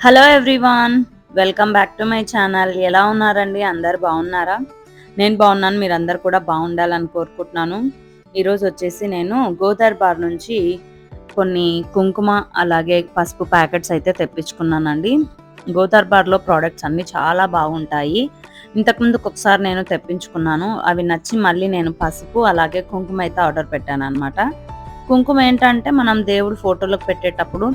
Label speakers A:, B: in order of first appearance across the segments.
A: Hello everyone welcome back to my channel ఎలా ఉన్నారండి? అందరు బాగున్నారా? నేను బాగున్నాను మీరు అందరు కూడా బాగుండాలని కోరుకుంటున్నాను. ఈరోజు వచ్చేసి నేను గోదావరి బార్ నుంచి కొన్ని కుంకుమ అలాగే పసుపు ప్యాకెట్స్ అయితే తెప్పించుకున్నానండి. గోదావరి బార్లో ప్రోడక్ట్స్ అన్నీ చాలా బాగుంటాయి. ఇంతకుముందు ఒకసారి నేను తెప్పించుకున్నాను. అవి నచ్చి మళ్ళీ నేను పసుపు అలాగే కుంకుమ అయితే ఆర్డర్ పెట్టాను అనమాట కుంకుమ ఏంటంటే మనం దేవుడు ఫోటోలకు పెట్టేటప్పుడు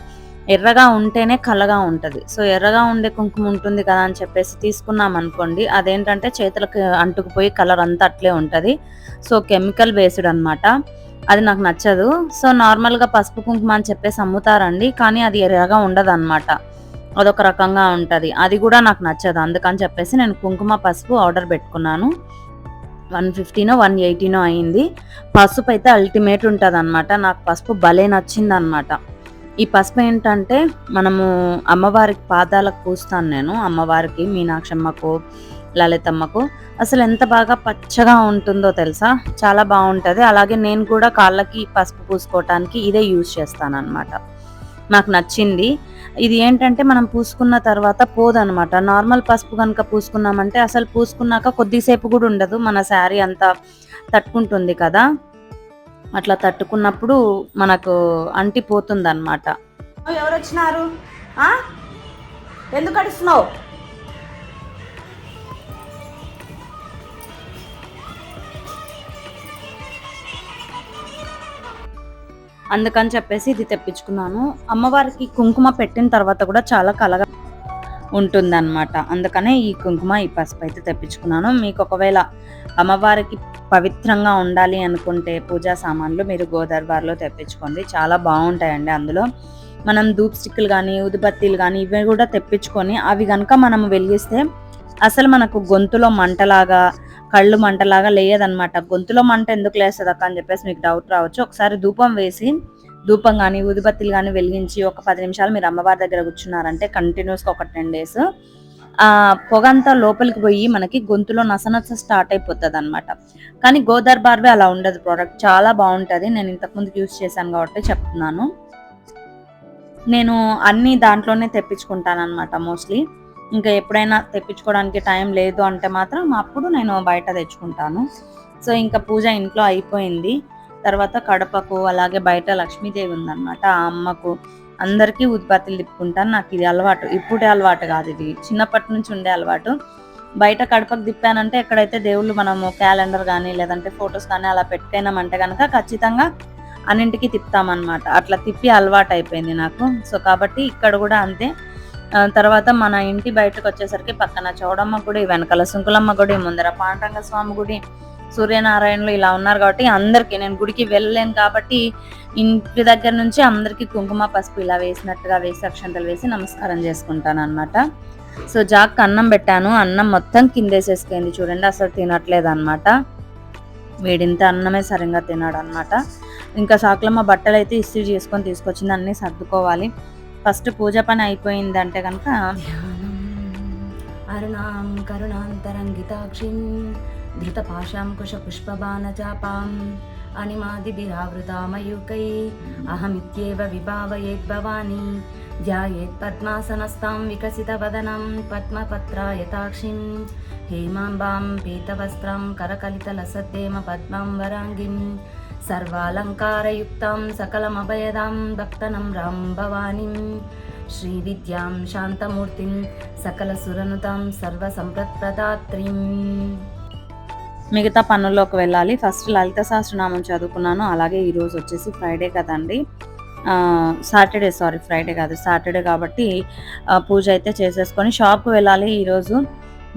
A: ఎర్రగా ఉంటేనే కలగా ఉంటుంది. సో ఎర్రగా ఉండే కుంకుమ ఉంటుంది కదా అని చెప్పేసి తీసుకున్నాం అనుకోండి అదేంటంటే చేతులకు అంటుకుపోయి కలర్ అంతా అట్లే ఉంటుంది. సో కెమికల్ బేస్డ్ అనమాట అది నాకు నచ్చదు. సో నార్మల్గా పసుపు కుంకుమ అని చెప్పేసి అమ్ముతారండి కానీ అది ఎర్రగా ఉండదు అనమాట అదొక రకంగా ఉంటుంది. అది కూడా నాకు నచ్చదు. అందుకని చెప్పేసి నేను కుంకుమ పసుపు ఆర్డర్ పెట్టుకున్నాను. వన్ ఫిఫ్టీనో వన్ ఎయిటీనో అయింది. పసుపు అయితే అల్టిమేట్ ఉంటుంది అనమాట నాకు పసుపు భలే నచ్చింది అనమాట ఈ పసుపు ఏంటంటే మనము అమ్మవారికి పాదాలకు పూస్తాను నేను అమ్మవారికి మీనాక్షమ్మకు లలితమ్మకు. అసలు ఎంత బాగా పచ్చగా ఉంటుందో తెలుసా? చాలా బాగుంటుంది. అలాగే నేను కూడా కాళ్ళకి పసుపు పూసుకోవటానికి ఇదే యూజ్ చేస్తాను అనమాట నాకు నచ్చింది. ఇది ఏంటంటే మనం పూసుకున్న తర్వాత పోదనమాట నార్మల్ పసుపు కనుక పూసుకున్నామంటే అసలు పూసుకున్నాక కొద్దిసేపు కూడా ఉండదు. మన శారీ అంతా తట్టుకుంటుంది కదా. అట్లా తట్టుకున్నప్పుడు మనకు అంటిపోతుంది అనమాట
B: ఎవరు వచ్చినారు? ఎందుకు అడుస్తున్నావు?
A: అందుకని చెప్పేసి ఇది తెప్పించుకున్నాను. అమ్మవారికి కుంకుమ పెట్టిన తర్వాత కూడా చాలా కలగా ఉంటుందన్నమాట. అందుకనే ఈ కుంకుమ ఈ పసుపు అయితే తెప్పించుకున్నాను. మీకు ఒకవేళ అమ్మవారికి పవిత్రంగా ఉండాలి అనుకుంటే పూజా సామాన్లు మీరు గోదర్బార్లో తెప్పించుకోండి. చాలా బాగుంటాయండి అందులో. మనం ధూప్ స్టిక్లు కానీ ఉదిబత్తీలు కానీ ఇవి కూడా తెప్పించుకొని అవి కనుక మనం వెలిగిస్తే అసలు మనకు గొంతులో మంటలాగా కళ్ళు మంటలాగా లేదనమాట గొంతులో మంట ఎందుకు లేస్తుంది అక్క అని చెప్పేసి మీకు డౌట్ రావచ్చు. ఒకసారి ధూపం వేసి ధూపం కానీ ఉదుబత్తిలు కానీ వెలిగించి ఒక పది నిమిషాలు మీరు అమ్మవారి దగ్గర కూర్చున్నారంటే కంటిన్యూస్గా ఒక టెన్ డేస్ పొగంతా లోపలికి పోయి మనకి గొంతులో నసనస స్టార్ట్ అయిపోతుంది అనమాట కానీ గోదర్ బార్వే అలా ఉండదు ప్రోడక్ట్ చాలా బాగుంటుంది. నేను ఇంతకుముందు యూస్ చేశాను కాబట్టి చెప్తున్నాను. నేను అన్ని దాంట్లోనే తెప్పించుకుంటాను అనమాట మోస్ట్లీ ఇంకా ఎప్పుడైనా తెప్పించుకోవడానికి టైం లేదు అంటే మాత్రం అప్పుడు నేను బయట తెచ్చుకుంటాను. సో ఇంకా పూజ ఇంట్లో అయిపోయింది. తర్వాత కడపకు అలాగే బయట లక్ష్మీదేవి ఉందన్నమాట. ఆ అమ్మకు అందరికీ ఉత్పత్తులు తిప్పుకుంటాను. నాకు ఇది అలవాటు. ఇప్పుడే అలవాటు కాదు ఇది. చిన్నప్పటి నుంచి ఉండే అలవాటు. బయట కడపకు తిప్పానంటే ఎక్కడైతే దేవుళ్ళు మనము క్యాలెండర్ కానీ లేదంటే ఫొటోస్ కానీ అలా పెట్టుకైనామంటే కనుక ఖచ్చితంగా అన్నింటికి తిప్పుతామన్నమాట. అట్లా తిప్పి అలవాటు అయిపోయింది నాకు. సో కాబట్టి ఇక్కడ కూడా అంతే. తర్వాత మన ఇంటి బయటకు వచ్చేసరికి పక్కన చౌడమ్మ గుడి వెనకాల సుంకులమ్మ గుడి ముందర పాండరంగ స్వామి గుడి సూర్యనారాయణలు ఇలా ఉన్నారు కాబట్టి అందరికీ నేను గుడికి వెళ్ళలేను కాబట్టి ఇంటి దగ్గర నుంచి అందరికీ కుంకుమ పసుపు ఇలా వేసినట్టుగా వేసి అక్షంతలు వేసి నమస్కారం చేసుకుంటాను అనమాట సో జాక్ అన్నం పెట్టాను. అన్నం మొత్తం కిందేసేసుకుంది చూడండి అసలు తినట్లేదు అనమాట వీడింత అన్నమే సరిగ్గా తినాడు అనమాట ఇంకా సాకులమ్మ బట్టలు అయితే ఇస్త్రీ చేసుకొని తీసుకొచ్చింది అన్నీ సర్దుకోవాలి. ఫస్ట్ పూజ పని అయిపోయిందంటే కనుక
B: అరుణాం కరుణాంతరంగితాక్షిం ధృతపాశాం కుశపుష్పబాణచాపాం అణిమాదిభిరావృతామయూకై అహమిత్యేవ విభావయేద్భవాని ధ్యాయేత్ పద్మాసనస్తాం వికసితవదనం పద్మపత్రాయతాక్షిం హేమాంబాం పీతవస్త్రం కరకలితలసద్దేమ పద్మాం వరాంగిం సర్వాలంకారయుక్తాం సకలమభయదాం భక్తనం రాం భవానిం శ్రీవిద్యాం శాంతమూర్తిం సకల సురనుతాం సర్వసంపత్ప్రదాత్రీం
A: మిగతా పనుల్లోకి వెళ్ళాలి. ఫస్ట్ లలిత సహస్రనామం చదువుకున్నాను. అలాగే ఈరోజు వచ్చేసి ఫ్రైడే కదండి. సాటర్డే సారీ ఫ్రైడే కాదు సాటర్డే కాబట్టి పూజ అయితే చేసేసుకొని షాప్కి వెళ్ళాలి ఈరోజు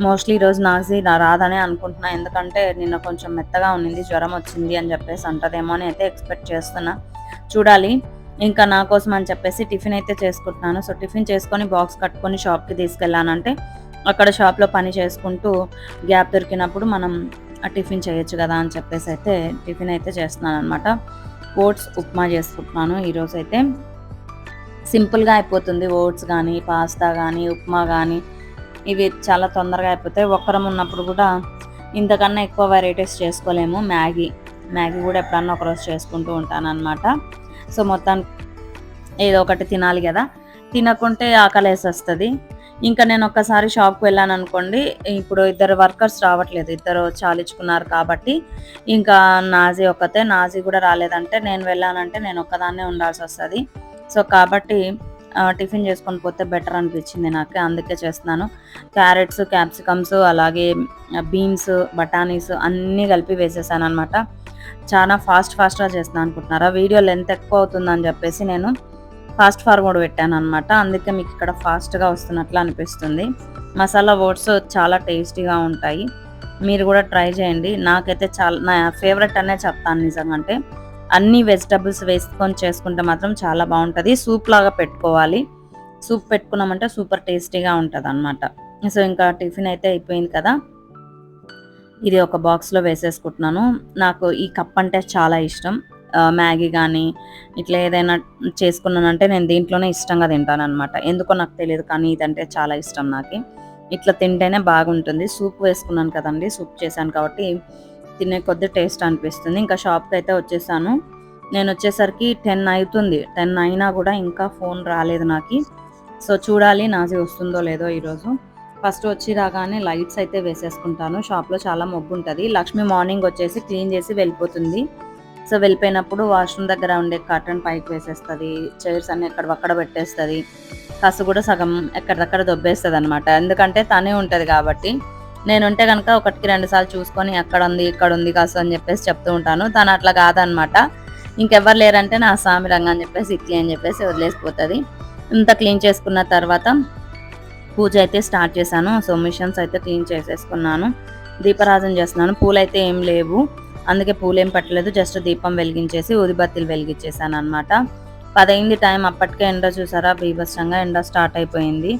A: మోస్ట్లీ ఈరోజు నాజీ నా రాదనే అనుకుంటున్నా. ఎందుకంటే నిన్న కొంచెం మెత్తగా ఉన్నింది జ్వరం వచ్చింది అని చెప్పేసి అంటదేమో అని అయితే ఎక్స్పెక్ట్ చేస్తున్నా. చూడాలి. ఇంకా నా కోసం అని చెప్పేసి టిఫిన్ అయితే చేసుకుంటున్నాను. సో టిఫిన్ చేసుకొని బాక్స్ కట్టుకొని షాప్కి తీసుకెళ్ళానంటే అక్కడ షాప్లో పని చేసుకుంటూ గ్యాప్ దొరికినప్పుడు మనం టిఫిన్ చేయొచ్చు కదా అని చెప్పేసి అయితే టిఫిన్ అయితే చేస్తున్నాను అనమాట ఓట్స్ ఉప్మా చేసుకుంటున్నాను. ఈరోజు అయితే సింపుల్గా అయిపోతుంది. ఓట్స్ కానీ పాస్తా కానీ ఉప్మా కానీ ఇవి చాలా తొందరగా అయిపోతాయి ఒక్కరం ఉన్నప్పుడు కూడా ఇంతకన్నా ఎక్కువ వెరైటీస్ చేసుకోలేము. మ్యాగీ మ్యాగీ కూడా ఎప్పుడన్నా ఒకరోజు చేసుకుంటూ ఉంటాను అనమాట సో మొత్తానికి ఏదో ఒకటి తినాలి కదా. తినకుంటే ఆకలేసేస్తుంది. ఇంకా నేను ఒక్కసారి షాప్కి వెళ్ళాను అనుకోండి ఇప్పుడు ఇద్దరు వర్కర్స్ రావట్లేదు ఇద్దరు చాలించుకున్నారు కాబట్టి. ఇంకా నాజీ ఒక్కతే నాజీ కూడా రాలేదంటే నేను వెళ్ళానంటే నేను ఒక్కదాన్నే ఉండాల్సి వస్తుంది. సో కాబట్టి టిఫిన్ చేసుకొని పోతే బెటర్ అనిపించింది నాకు అందుకే చేస్తున్నాను. క్యారెట్స్ క్యాప్సికమ్స్ అలాగే బీన్స్ బఠానీస్ అన్నీ కలిపి వేసేసాను అనమాట చాలా ఫాస్ట్ ఫాస్ట్గా చేస్తున్నాను అనుకుంటున్నారా? వీడియో లెంత్ ఎక్కువ అవుతుందని చెప్పేసి నేను ఫాస్ట్ ఫార్వర్డ్ పెట్టాను అనమాట అందుకే మీకు ఇక్కడ ఫాస్ట్గా వస్తున్నట్లు అనిపిస్తుంది. మసాలా ఓట్స్ చాలా టేస్టీగా ఉంటాయి. మీరు కూడా ట్రై చేయండి. నాకైతే చాలా నా ఫేవరెట్ అనే చెప్తాను నిజంగా అంటే అన్ని వెజిటబుల్స్ వేసుకొని చేసుకుంటే మాత్రం చాలా బాగుంటుంది. సూప్ లాగా పెట్టుకోవాలి. సూప్ పెట్టుకున్నామంటే సూపర్ టేస్టీగా ఉంటుంది అనమాట సో ఇంకా టిఫిన్ అయితే అయిపోయింది కదా. ఇది ఒక బాక్స్లో వేసేసుకుంటున్నాను. నాకు ఈ కప్ అంటే చాలా ఇష్టం. మ్యాగీ కానీ ఇట్లా ఏదైనా చేసుకున్నానంటే నేను దీంట్లోనే ఇష్టంగా తింటాను అనమాట ఎందుకో నాకు తెలియదు కానీ ఇదంటే చాలా ఇష్టం నాకు. ఇట్లా తింటేనే బాగుంటుంది. సూప్ వేసుకున్నాను కదండి సూప్ చేశాను కాబట్టి తినే కొద్ది టేస్ట్ అనిపిస్తుంది. ఇంకా షాప్కి అయితే వచ్చేసాను. నేను వచ్చేసరికి టెన్ అవుతుంది టెన్ అయినా కూడా ఇంకా ఫోన్ రాలేదు నాకు. సో చూడాలి నాది వస్తుందో లేదో ఈరోజు. ఫస్ట్ వచ్చి రాగానే లైట్స్ అయితే వేసేసుకుంటాను. షాప్లో చాలా మబ్బు ఉంటుంది లక్ష్మి మార్నింగ్ వచ్చేసి క్లీన్ చేసి వెళ్ళిపోతుంది. సో వెళ్ళిపోయినప్పుడు వాష్రూమ్ దగ్గర ఉండే కర్టన్ పైకి వేసేస్తుంది చైర్స్ అన్ని ఎక్కడ పెట్టేస్తుంది కసు కూడా సగం ఎక్కడిదక్కడ దొబ్బేస్తుంది అనమాట ఎందుకంటే తనే ఉంటుంది కాబట్టి. నేను ఉంటే కనుక ఒకటికి రెండు సార్లు చూసుకొని అక్కడ ఉంది ఇక్కడ ఉంది కసు అని చెప్పేసి చెప్తూ ఉంటాను. తను అట్లా కాదనమాట ఇంకెవ్వరు లేరంటే నా సామి రంగ అని చెప్పేసి ఇట్లీ అని చెప్పేసి వదిలేసిపోతుంది. ఇంత క్లీన్ చేసుకున్న తర్వాత పూజ అయితే స్టార్ట్ చేశాను. సో మిషన్స్ అయితే క్లీన్ చేసేసుకున్నాను. దీపారాధన చేస్తున్నాను. పూలైతే ఏం లేవు. అందుకే పూలేం పట్టలేదు జస్ట్ దీపం వెలిగించేసి ఊదిబత్తీలు వెలిగించేసాను అనమాట పదైంది టైం అప్పటికే ఎండ చూసారా బీభత్సంగా ఎండ స్టార్ట్ అయిపోయింది.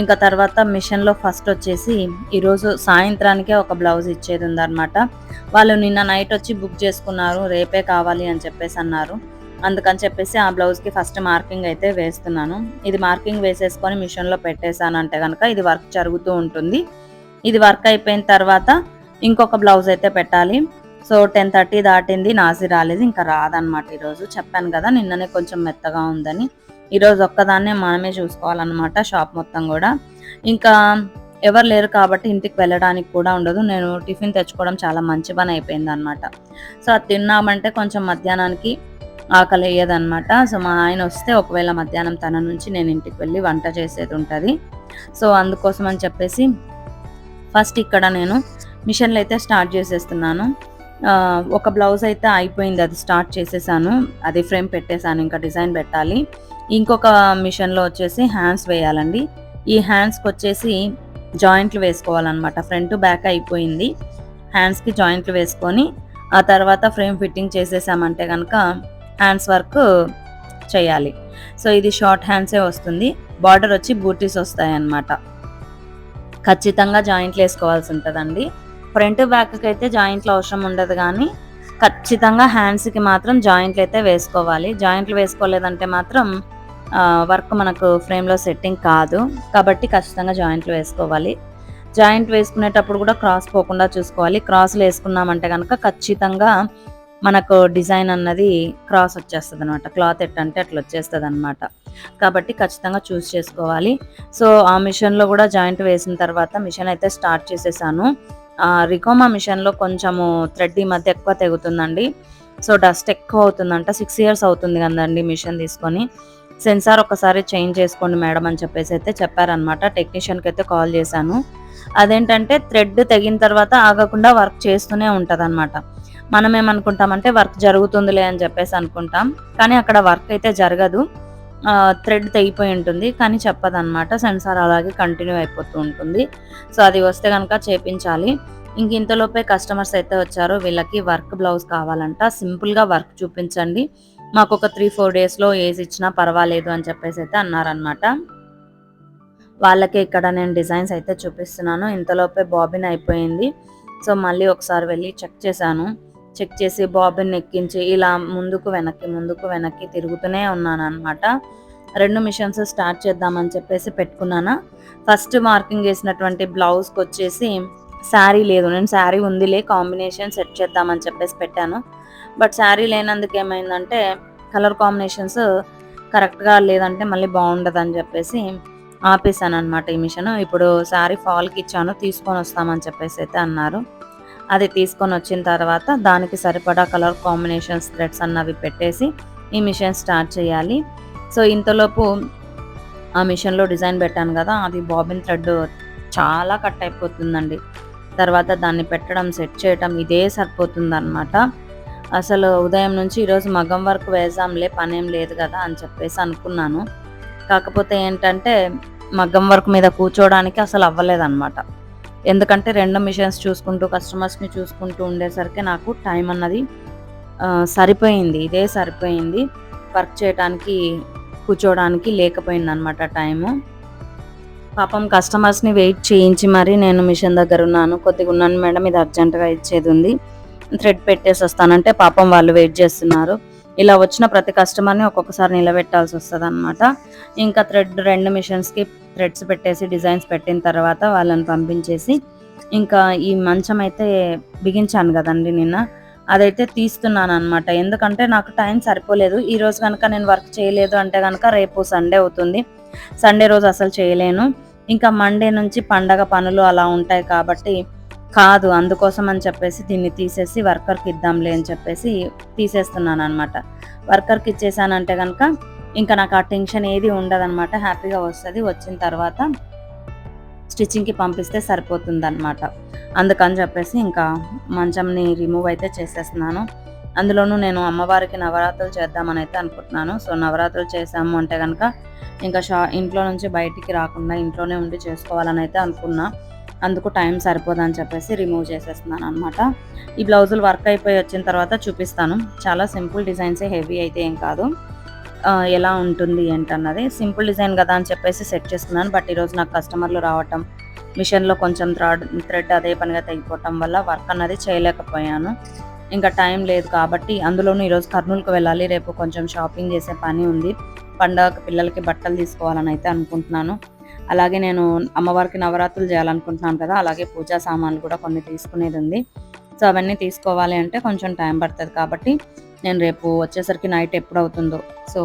A: ఇంకా తర్వాత మిషన్లో ఫస్ట్ వచ్చేసి ఈరోజు సాయంత్రానికే ఒక బ్లౌజ్ ఇచ్చేది ఉందన్నమాట. వాళ్ళు నిన్న నైట్ వచ్చి బుక్ చేసుకున్నారు రేపే కావాలి అని చెప్పేసి అన్నారు. అందుకని చెప్పేసి ఆ బ్లౌజ్కి ఫస్ట్ మార్కింగ్ అయితే వేస్తున్నాను. ఇది మార్కింగ్ వేసేసుకొని మిషన్లో పెట్టేశానంటే కనుక ఇది వర్క్ జరుగుతూ ఉంటుంది. ఇది వర్క్ అయిపోయిన తర్వాత ఇంకొక బ్లౌజ్ అయితే పెట్టాలి. సో టెన్ థర్టీ దాటింది నాసి రాలేదు ఇంకా రాదనమాట ఈరోజు. చెప్పాను కదా నిన్ననే కొంచెం మెత్తగా ఉందని. ఈరోజు ఒక్కదాన్నే మనమే చూసుకోవాలన్నమాట షాప్ మొత్తం కూడా. ఇంకా ఎవరు లేరు కాబట్టి ఇంటికి వెళ్ళడానికి కూడా ఉండదు. నేను టిఫిన్ తెచ్చుకోవడం చాలా మంచి పని అయిపోయింది అనమాట సో అది తిన్నామంటే కొంచెం మధ్యాహ్నానికి ఆకలి అయ్యేదన్నమాట సో మా ఆయన వస్తే ఒకవేళ మధ్యాహ్నం తన నుంచి నేను ఇంటికి వెళ్ళి వంట చేసేది ఉంటుంది. సో అందుకోసం అని చెప్పేసి ఫస్ట్ ఇక్కడ నేను మిషన్లు అయితే స్టార్ట్ చేసేస్తున్నాను. ఒక బ్లౌజ్ అయితే అయిపోయింది అది స్టార్ట్ చేసేసాను. అది ఫ్రేమ్ పెట్టేశాను ఇంకా డిజైన్ పెట్టాలి. ఇంకొక మిషన్లో వచ్చేసి హ్యాండ్స్ వేయాలండి. ఈ హ్యాండ్స్కి వచ్చేసి జాయింట్లు వేసుకోవాలన్నమాట. ఫ్రంట్ బ్యాక్ అయిపోయింది. హ్యాండ్స్కి జాయింట్లు వేసుకొని ఆ తర్వాత ఫ్రేమ్ ఫిట్టింగ్ చేసేసామంటే కనుక హ్యాండ్స్ వర్క్ చేయాలి. సో ఇది షార్ట్ హ్యాండ్సే వస్తుంది. బార్డర్ వచ్చి బూటీస్ వస్తాయన్నమాట. ఖచ్చితంగా జాయింట్లు వేసుకోవాల్సి ఉంటుందండి. ఫ్రంట్ బ్యాక్కి అయితే జాయింట్లు అవసరం ఉండదు కానీ ఖచ్చితంగా హ్యాండ్స్కి మాత్రం జాయింట్లు అయితే వేసుకోవాలి. జాయింట్లు వేసుకోలేదంటే మాత్రం వర్క్ మనకు ఫ్రేమ్లో సెట్టింగ్ కాదు. కాబట్టి ఖచ్చితంగా జాయింట్లు వేసుకోవాలి. జాయింట్ వేసుకునేటప్పుడు కూడా క్రాస్ పోకుండా చూసుకోవాలి. క్రాసులు వేసుకున్నామంటే కనుక ఖచ్చితంగా మనకు డిజైన్ అన్నది క్రాస్ వచ్చేస్తుంది అనమాట క్లాత్ ఎట్ అంటే అట్లా వచ్చేస్తుంది అనమాట కాబట్టి ఖచ్చితంగా చూస్ చేసుకోవాలి. సో ఆ మిషన్లో కూడా జాయింట్ వేసిన తర్వాత మిషన్ అయితే స్టార్ట్ చేసేసాను. రికోమా మిషన్లో కొంచెము థ్రెడ్ ఈ మధ్య ఎక్కువ తెగుతుందండి. సో డస్ట్ ఎక్కువ అవుతుందంట. సిక్స్ ఇయర్స్ అవుతుంది కదండి మిషన్ తీసుకొని. సెన్సార్ ఒకసారి చేంజ్ చేసుకోండి మేడం అని చెప్పేసి అయితే చెప్పారనమాట టెక్నీషియన్కి అయితే కాల్ చేశాను. అదేంటంటే థ్రెడ్ తెగిన తర్వాత ఆగకుండా వర్క్ చేస్తూనే ఉంటుంది మనం ఏమనుకుంటామంటే వర్క్ జరుగుతుందిలే అని చెప్పేసి అనుకుంటాం. కానీ అక్కడ వర్క్ అయితే జరగదు. థ్రెడ్ తెగిపోయి ఉంటుంది కానీ చెప్పదన్నమాట. సెన్సార్ అలాగే కంటిన్యూ అయిపోతూ ఉంటుంది. సో అది వస్తే కనుక చేపించాలి. ఇంక ఇంతలోపే కస్టమర్స్ అయితే వచ్చారో వీళ్ళకి వర్క్ బ్లౌజ్ కావాలంట. సింపుల్గా వర్క్ చూపించండి. మాకు ఒక త్రీ ఫోర్ డేస్లో ఏసి ఇచ్చినా పర్వాలేదు అని చెప్పేసి అయితే అన్నారనమాట వాళ్ళకి ఇక్కడ నేను డిజైన్స్ అయితే చూపిస్తున్నాను. ఇంతలోపే బాబిన్ అయిపోయింది. సో మళ్ళీ ఒకసారి వెళ్ళి చెక్ చేశాను. చెక్ చేసి బాబిన్ ఎక్కించి ఇలా ముందుకు వెనక్కి ముందుకు వెనక్కి తిరుగుతూనే ఉన్నాను అనమాట రెండు మిషన్స్ స్టార్ట్ చేద్దామని చెప్పేసి పెట్టుకున్నాను. ఫస్ట్ మార్కింగ్ చేసినటువంటి బ్లౌజ్కి వచ్చేసి శారీ లేదు. నేను శారీ ఉందిలే కాంబినేషన్ సెట్ చేద్దామని చెప్పేసి పెట్టాను. బట్ శారీ లేనందుకు ఏమైందంటే కలర్ కాంబినేషన్స్ కరెక్ట్గా లేదంటే మళ్ళీ బాగుండదు అని చెప్పేసి ఆపేసాను అనమాట ఈ మిషన్. ఇప్పుడు శారీ ఫాల్కి ఇచ్చాను తీసుకొని వస్తామని చెప్పేసి అయితే అన్నారు. అది తీసుకొని వచ్చిన తర్వాత దానికి సరిపడా కలర్ కాంబినేషన్స్ థ్రెడ్స్ అన్నవి పెట్టేసి ఈ మిషన్ స్టార్ట్ చేయాలి. సో ఇంతలోపు ఆ మిషన్లో డిజైన్ పెట్టాను కదా అది బాబిన్ థ్రెడ్ చాలా కట్ అయిపోతుందండి. తర్వాత దాన్ని పెట్టడం సెట్ చేయడం ఇదే సరిపోతుందన్నమాట. అసలు ఉదయం నుంచి ఈరోజు మగం వరకు వేసాంలే పనేం లేదు కదా అని చెప్పేసి అనుకున్నాను. కాకపోతే ఏంటంటే మగ్గం వర్క్ మీద కూర్చోవడానికి అసలు అవ్వలేదన్నమాట. ఎందుకంటే రెండు మిషన్స్ చూసుకుంటూ కస్టమర్స్ని చూసుకుంటూ ఉండేసరికి నాకు టైం అన్నది సరిపోయింది. ఇదే సరిపోయింది. వర్క్ చేయడానికి కూర్చోవడానికి లేకపోయింది అనమాట టైము పాపం కస్టమర్స్ని వెయిట్ చేయించి మరి నేను మిషన్ దగ్గర ఉన్నాను. కొద్దిగా ఉన్నాను. మేడం ఇది అర్జెంటుగా ఇచ్చేది ఉంది. థ్రెడ్ పెట్టేసి వస్తానంటే పాపం వాళ్ళు వెయిట్ చేస్తున్నారు. ఇలా వచ్చిన ప్రతి కస్టమర్ని ఒక్కొక్కసారి నిలబెట్టాల్సి వస్తుంది అనమాట ఇంకా థ్రెడ్ రెండు మిషన్స్కి థ్రెడ్స్ పెట్టేసి డిజైన్స్ పెట్టిన తర్వాత వాళ్ళని పంపించేసి ఇంకా ఈ మంచం అయితే బిగించాను కదండి నిన్న. అదైతే తీస్తున్నాను అనమాట ఎందుకంటే నాకు టైం సరిపోలేదు. ఈ రోజు కనుక నేను వర్క్ చేయలేదు అంటే కనుక రేపు సండే అవుతుంది. సండే రోజు అసలు చేయలేను. ఇంకా మండే నుంచి పండగ పనులు అలా ఉంటాయి కాబట్టి కాదు అందుకోసం అని చెప్పేసి దీన్ని తీసేసి వర్కర్కి ఇద్దాంలే అని చెప్పేసి తీసేస్తున్నాను అనమాట వర్కర్కి ఇచ్చేసానంటే కనుక ఇంకా నాకు ఆ టెన్షన్ ఏది ఉండదన్నమాట హ్యాపీగా వస్తుంది. వచ్చిన తర్వాత స్టిచ్చింగ్కి పంపిస్తే సరిపోతుంది అనమాట అందుకని చెప్పేసి ఇంకా మంచంని రిమూవ్ అయితే చేసేస్తున్నాను. అందులోనూ నేను అమ్మవారికి నవరాత్రులు చేద్దామని అయితే అనుకుంటున్నాను. సో నవరాత్రులు చేసాము అంటే కనుక ఇంకా షా ఇంట్లో నుంచి బయటికి రాకుండా ఇంట్లోనే ఉండి చేసుకోవాలని అయితే అనుకున్నా. అందుకు టైం సరిపోదని చెప్పేసి రిమూవ్ చేసేస్తున్నాను అనమాట ఈ బ్లౌజులు వర్క్ అయిపోయి వచ్చిన తర్వాత చూపిస్తాను. చాలా సింపుల్ డిజైన్సే హెవీ అయితే ఏం కాదు. ఎలా ఉంటుంది ఏంటన్నది. సింపుల్ డిజైన్ కదా అని చెప్పేసి సెట్ చేసుకున్నాను బట్ ఈరోజు నాకు కస్టమర్లు రావటం మిషన్లో కొంచెం థ్రెడ్ థ్రెడ్ అదే పనిగా తెగిపోవటం వల్ల వర్క్ అన్నది చేయలేకపోయాను. ఇంకా టైం లేదు కాబట్టి అందులోనూ ఈరోజు కర్నూలుకు వెళ్ళాలి. రేపు కొంచెం షాపింగ్ చేసే పని ఉంది. పండగకి పిల్లలకి బట్టలు తీసుకోవాలని అయితే అనుకుంటున్నాను. అలాగే నేను అమ్మవారికి నవరాత్రులు చేయాలనుకుంటున్నాను కదా అలాగే పూజా సామాన్లు కూడా కొన్ని తీసుకునేది ఉంది సో అవన్నీ తీసుకోవాలి అంటే కొంచెం టైం పడుతుంది కాబట్టి నేను రేపు వచ్చేసరికి నైట్ ఎప్పుడు అవుతుందో సో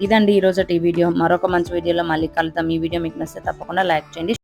A: ఇదండి ఈరోజు ఈ వీడియో. మరొక మంచి వీడియోలో మళ్ళీ కలుద్దాం. ఈ వీడియో మీకు నచ్చితే తప్పకుండా లైక్ చేయండి